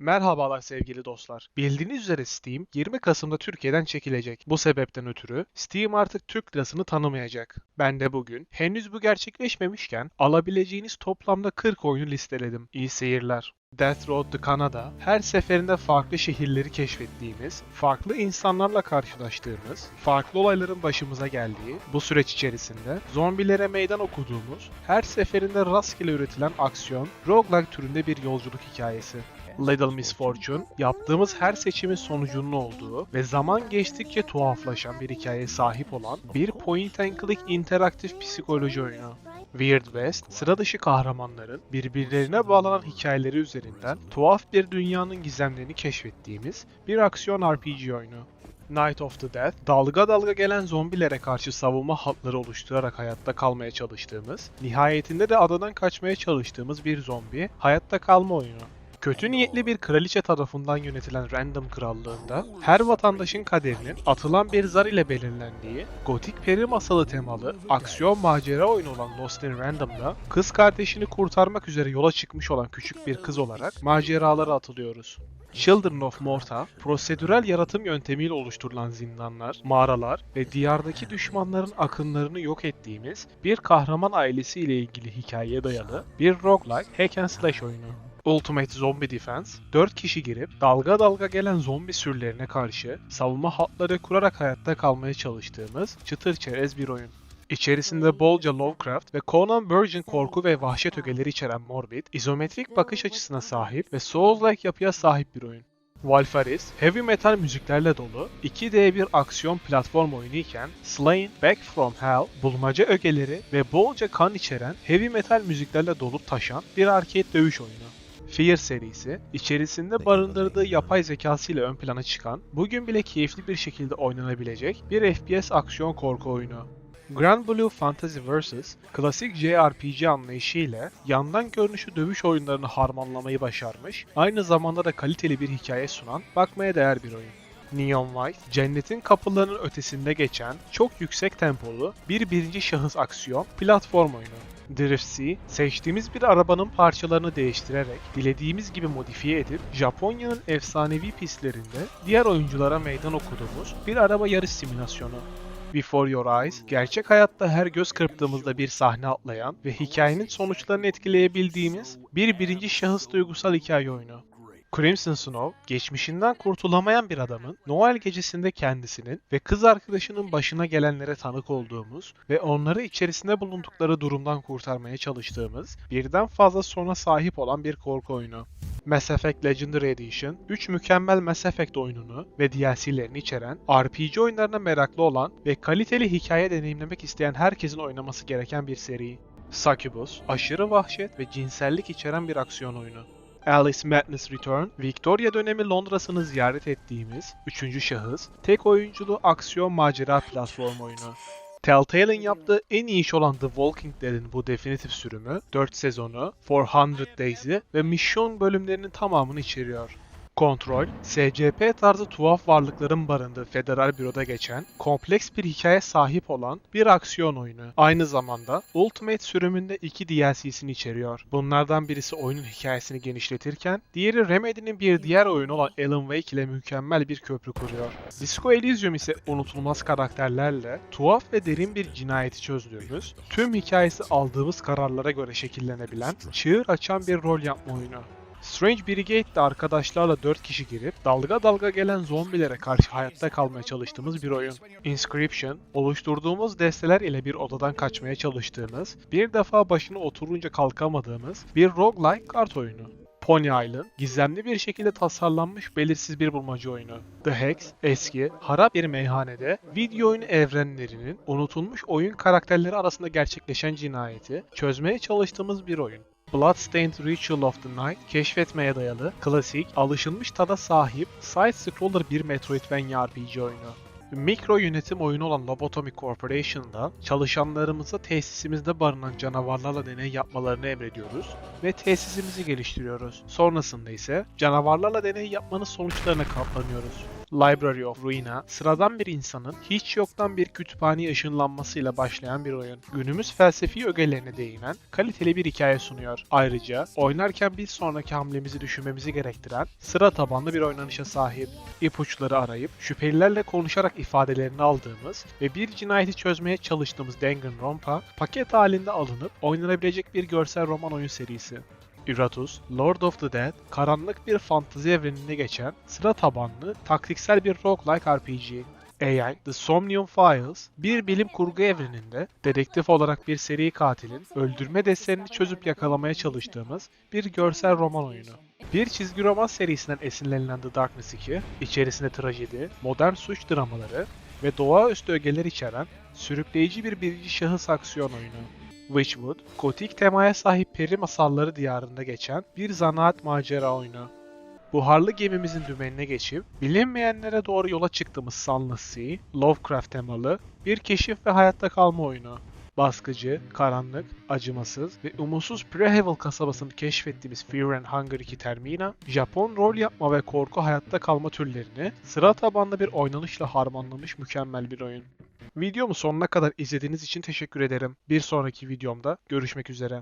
Merhabalar sevgili dostlar. Bildiğiniz üzere Steam 20 Kasım'da Türkiye'den çekilecek. Bu sebepten ötürü Steam artık Türk lirasını tanımayacak. Ben de bugün henüz bu gerçekleşmemişken alabileceğiniz toplamda 40 oyunu listeledim. İyi seyirler. Death Road to Canada, her seferinde farklı şehirleri keşfettiğimiz, farklı insanlarla karşılaştığımız, farklı olayların başımıza geldiği, bu süreç içerisinde zombilere meydan okuduğumuz, her seferinde rastgele üretilen aksiyon, roguelike türünde bir yolculuk hikayesi. Little Misfortune, yaptığımız her seçimin sonucunun olduğu ve zaman geçtikçe tuhaflaşan bir hikayeye sahip olan bir point and click interaktif psikoloji oyunu. Weird West, sıra dışı kahramanların birbirlerine bağlanan hikayeleri üzerinden tuhaf bir dünyanın gizemlerini keşfettiğimiz bir aksiyon RPG oyunu. Night of the Dead, dalga dalga gelen zombilere karşı savunma hatları oluşturarak hayatta kalmaya çalıştığımız, nihayetinde de adadan kaçmaya çalıştığımız bir zombi hayatta kalma oyunu. Kötü niyetli bir kraliçe tarafından yönetilen Random Krallığında her vatandaşın kaderinin atılan bir zar ile belirlendiği gotik peri masalı temalı aksiyon macera oyunu olan Lost in Random'da kız kardeşini kurtarmak üzere yola çıkmış olan küçük bir kız olarak maceralara atılıyoruz. Children of Morta, prosedürel yaratım yöntemiyle oluşturulan zindanlar, mağaralar ve diyardaki düşmanların akınlarını yok ettiğimiz bir kahraman ailesi ile ilgili hikayeye dayalı bir roguelike hack and slash oyunu. Ultimate Zombie Defense, 4 kişi girip dalga dalga gelen zombi sürülerine karşı savunma hatları kurarak hayatta kalmaya çalıştığımız çıtır çerez bir oyun. İçerisinde bolca Lovecraft ve Conan Virgin korku ve vahşet ögeleri içeren Morbid, izometrik bakış açısına sahip ve Souls-like yapıya sahip bir oyun. Valfaris, heavy metal müziklerle dolu 2D bir aksiyon platform oyunu iken Slain, Back From Hell, bulmaca ögeleri ve bolca kan içeren heavy metal müziklerle dolup taşan bir arcade dövüş oyunu. Fear serisi, içerisinde barındırdığı yapay zekasıyla ön plana çıkan, bugün bile keyifli bir şekilde oynanabilecek bir FPS aksiyon korku oyunu. Grand Blue Fantasy Vs. klasik JRPG anlayışı ile yandan görünüşü dövüş oyunlarını harmanlamayı başarmış, aynı zamanda da kaliteli bir hikaye sunan, bakmaya değer bir oyun. Neon White, cennetin kapılarının ötesinde geçen, çok yüksek tempolu bir birinci şahıs aksiyon platform oyunu. Drift C, seçtiğimiz bir arabanın parçalarını değiştirerek, dilediğimiz gibi modifiye edip, Japonya'nın efsanevi pistlerinde diğer oyunculara meydan okuduğumuz bir araba yarış simülasyonu. Before Your Eyes, gerçek hayatta her göz kırptığımızda bir sahne atlayan ve hikayenin sonuçlarını etkileyebildiğimiz bir birinci şahıs duygusal hikaye oyunu. Crimson Snow, geçmişinden kurtulamayan bir adamın Noel gecesinde kendisinin ve kız arkadaşının başına gelenlere tanık olduğumuz ve onları içerisinde bulundukları durumdan kurtarmaya çalıştığımız birden fazla sona sahip olan bir korku oyunu. Mass Effect Legendary Edition, 3 mükemmel Mass Effect oyununu ve DLC'lerini içeren, RPG oyunlarına meraklı olan ve kaliteli hikaye deneyimlemek isteyen herkesin oynaması gereken bir seri. Succubus, aşırı vahşet ve cinsellik içeren bir aksiyon oyunu. Alice Madness Return, Victoria dönemi Londra'sını ziyaret ettiğimiz, üçüncü şahıs, tek oyunculu aksiyon macera platform oyunu. Telltale'in yaptığı en iyi iş olan The Walking Dead'in bu definitif sürümü, 4 sezonu, 400 Days'i ve misyon bölümlerinin tamamını içeriyor. Kontrol, SCP tarzı tuhaf varlıkların barındığı federal büroda geçen, kompleks bir hikaye sahip olan bir aksiyon oyunu. Aynı zamanda Ultimate sürümünde iki DLC'sini içeriyor. Bunlardan birisi oyunun hikayesini genişletirken, diğeri Remedy'nin bir diğer oyunu olan Alan Wake ile mükemmel bir köprü kuruyor. Disco Elysium ise unutulmaz karakterlerle tuhaf ve derin bir cinayeti çözdüğümüz, tüm hikayesi aldığımız kararlara göre şekillenebilen, çığır açan bir rol yapma oyunu. Strange Brigade'de arkadaşlarla 4 kişi girip dalga dalga gelen zombilere karşı hayatta kalmaya çalıştığımız bir oyun. Inscription, oluşturduğumuz desteler ile bir odadan kaçmaya çalıştığımız, bir defa başına oturunca kalkamadığımız bir roguelike kart oyunu. Pony Island, gizemli bir şekilde tasarlanmış belirsiz bir bulmaca oyunu. The Hex, eski, harap bir meyhanede video oyunu evrenlerinin unutulmuş oyun karakterleri arasında gerçekleşen cinayeti çözmeye çalıştığımız bir oyun. Bloodstained Ritual of the Night, keşfetmeye dayalı, klasik, alışılmış tada sahip, side-scroller bir Metroidvania RPG oyunu. Mikro yönetim oyunu olan Lobotomy Corporation'da çalışanlarımıza tesisimizde barınan canavarlarla deney yapmalarını emrediyoruz ve tesisimizi geliştiriyoruz. Sonrasında ise canavarlarla deney yapmanın sonuçlarına katlanıyoruz. Library of Ruina, sıradan bir insanın hiç yoktan bir kütüphaneye ışınlanmasıyla başlayan bir oyun. Günümüz felsefi ögelerine değinen kaliteli bir hikaye sunuyor. Ayrıca oynarken bir sonraki hamlemizi düşünmemizi gerektiren sıra tabanlı bir oynanışa sahip. İpuçları arayıp şüphelilerle konuşarak ifadelerini aldığımız ve bir cinayeti çözmeye çalıştığımız Danganronpa paket halinde alınıp oynanabilecek bir görsel roman oyun serisi. Iratus, Lord of the Dead, karanlık bir fantezi evreninde geçen sıra tabanlı taktiksel bir roguelike RPG. AI, The Somnium Files, bir bilim kurgu evreninde dedektif olarak bir seri katilin öldürme desenini çözüp yakalamaya çalıştığımız bir görsel roman oyunu. Bir çizgi roman serisinden esinlenilen The Darkness 2, içerisinde trajedi, modern suç dramaları ve doğaüstü ögeler içeren sürükleyici bir birinci şahıs aksiyon oyunu. Witchwood, gotik temaya sahip peri masalları diyarında geçen bir zanaat macera oyunu. Buharlı gemimizin dümenine geçip bilinmeyenlere doğru yola çıktığımız Sunless Sea, Lovecraft temalı bir keşif ve hayatta kalma oyunu. Baskıcı, karanlık, acımasız ve umutsuz Prehavel kasabasını keşfettiğimiz Fear and Hunger 2 Termina, Japon rol yapma ve korku hayatta kalma türlerini sıra tabanlı bir oynanışla harmanlamış mükemmel bir oyun. Videomu sonuna kadar izlediğiniz için teşekkür ederim. Bir sonraki videomda görüşmek üzere.